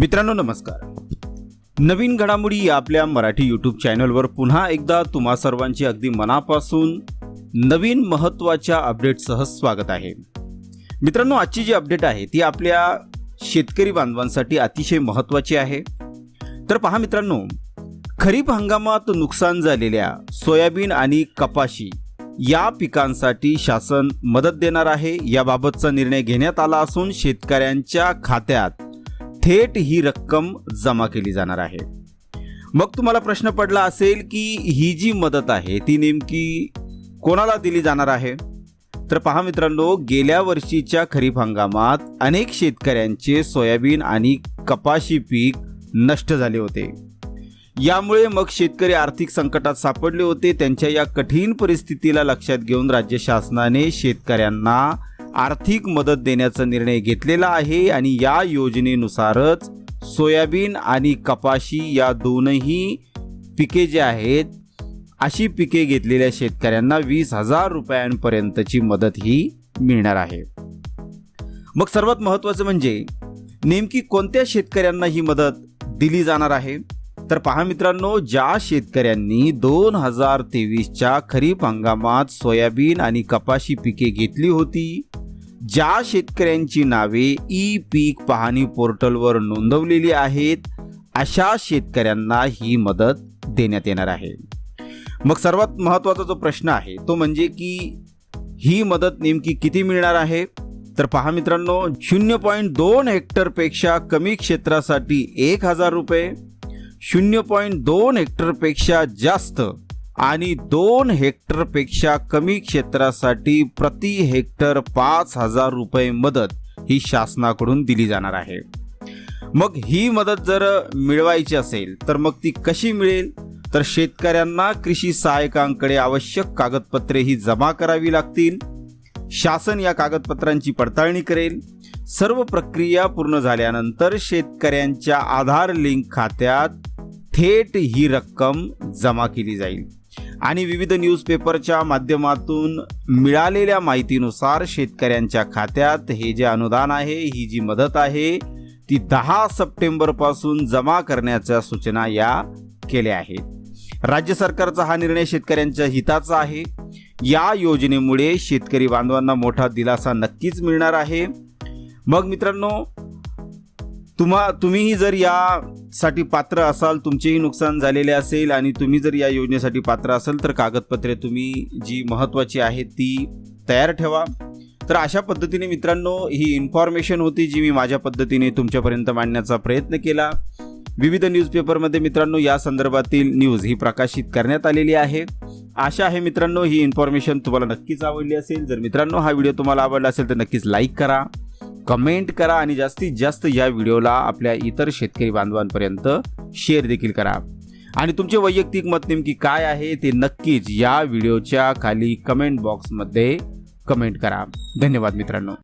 मित्रांनो नमस्कार. नवीन घडामोडी या आपल्या मराठी यूट्यूब चॅनलवर पुन्हा एकदा तुम्हा सर्वांचे अगदी मनापासून नवीन महत्त्वाच्या अपडेटसह स्वागत आहे. मित्रांनो आजची जी अपडेट आहे ती आपल्या शेतकरी बांधवांसाठी अतिशय महत्त्वाची आहे. तर पहा मित्रांनो खरीप हंगामात नुकसान झालेल्या सोयाबीन आणि कपाशी या पिकांसाठी शासन मदत देणार आहे. याबाबतचा निर्णय घेण्यात आला असून शेतकऱ्यांच्या खात्यात थेट ही रक्कम जमा केली जाणार आहे. मग तुम्हाला प्रश्न पडला असेल की ही जी मदत आहे ती नेमकी कोणाला दिली जाणार आहे? तर पहा मित्रांनो गेल्या वर्षीच्या खरीप हंगामात अनेक शेतकऱ्यांचे सोयाबीन आणि कपाशी पीक नष्ट झाले होते. यामुळे मग शेतकरी आर्थिक संकटात सापडले होते. त्यांच्या या कठीण परिस्थितीला लक्षात घेऊन राज्य शासनाने शेतकऱ्यांना आर्थिक मदत देण्याचा निर्णय घेतलेला आहे आणि या योजनेनुसारच सोयाबीन आणि कपाशी या दोनही पिके जे आहेत अशी पिके घेतलेल्या शेतकऱ्यांना वीस हजार रुपयांपर्यंतची मदत ही मिळणार आहे. मग सर्वात महत्त्वाचं म्हणजे नेमकी कोणत्या शेतकऱ्यांना ही मदत दिली जाणार आहे? तर पहा मित्रांनो ज्या शेतकऱ्यांनी दोन हजार तेवीसच्या खरीप हंगामात सोयाबीन आणि कपाशी पिके घेतली होती ज्या शेतकऱ्यांची नावे ई पीक पाहणी पोर्टलवर नोंदवलेली आहेत अशा शेतकऱ्यांना ही मदत देण्यात येणार आहे. मग सर्वात महत्त्वाचा जो प्रश्न आहे तो म्हणजे की ही मदत नेमकी किती मिळणार आहे? तर पहा मित्रांनो शून्य पॉईंट दोन हेक्टरपेक्षा कमी क्षेत्रासाठी एक हजार रुपये शून्य पॉईंट दोन हेक्टरपेक्षा जास्त आणि दोन हेक्टरपेक्षा कमी क्षेत्रासाठी प्रति हेक्टर पाच हजार रुपये मदत ही शासनाकडून दिली जाणार आहे. मग ही मदत जर मिळवायची असेल तर मग ती कशी मिळेल? तर शेतकऱ्यांना कृषी सहाय्यकांकडे आवश्यक कागदपत्रे ही जमा करावी लागतील. शासन या कागदपत्रांची पडताळणी करेल. सर्व प्रक्रिया पूर्ण झाल्यानंतर शेतकऱ्यांच्या आधार लिंक खात्यात थेट ही रक्कम जमा केली जाईल. आणि विविध न्यूजपेपरच्या माध्यमातून मिळालेल्या माहितीनुसार शेतकऱ्यांच्या खात्यात हे जे अनुदान आहे ही जी मदत आहे ती दहा सप्टेंबरपासून जमा करण्याच्या सूचना या केल्या आहेत. राज्य सरकारचा हा निर्णय शेतकऱ्यांच्या हिताचा आहे. या योजनेमुळे शेतकरी बांधवांना मोठा दिलासा नक्कीच मिळणार आहे. मग मित्रांनो तुम्हा तुम्हीही जर या साठी पात्र असाल तुमचेही नुकसान झालेले असेल आणि तुम्ही जर या योजनेसाठी पात्र असाल तर कागदपत्रे तुम्ही जी महत्त्वाची आहेत ती तयार ठेवा. तर अशा पद्धतीने मित्रांनो ही इन्फॉर्मेशन होती जी मी माझ्या पद्धतीने तुमच्यापर्यंत मांडण्याचा प्रयत्न केला. विविध न्यूजपेपरमध्ये मित्रांनो या संदर्भातील न्यूज ही प्रकाशित करण्यात आलेली आहे. आशा आहे मित्रांनो ही इन्फॉर्मेशन तुम्हाला नक्कीच आवडली असेल. जर मित्रांनो हा व्हिडिओ तुम्हाला आवडला असेल तर नक्कीच लाईक करा. कमेंट करा आणि जास्तीत जास्त या व्हिडिओला आपल्या इतर शेतकरी बांधवांपर्यंत शेअर देखील करा. आणि तुमचे वैयक्तिक मत नेमकी काय आहे ते नक्कीच या व्हिडिओच्या खाली कमेंट बॉक्समध्ये कमेंट करा. धन्यवाद मित्रांनो.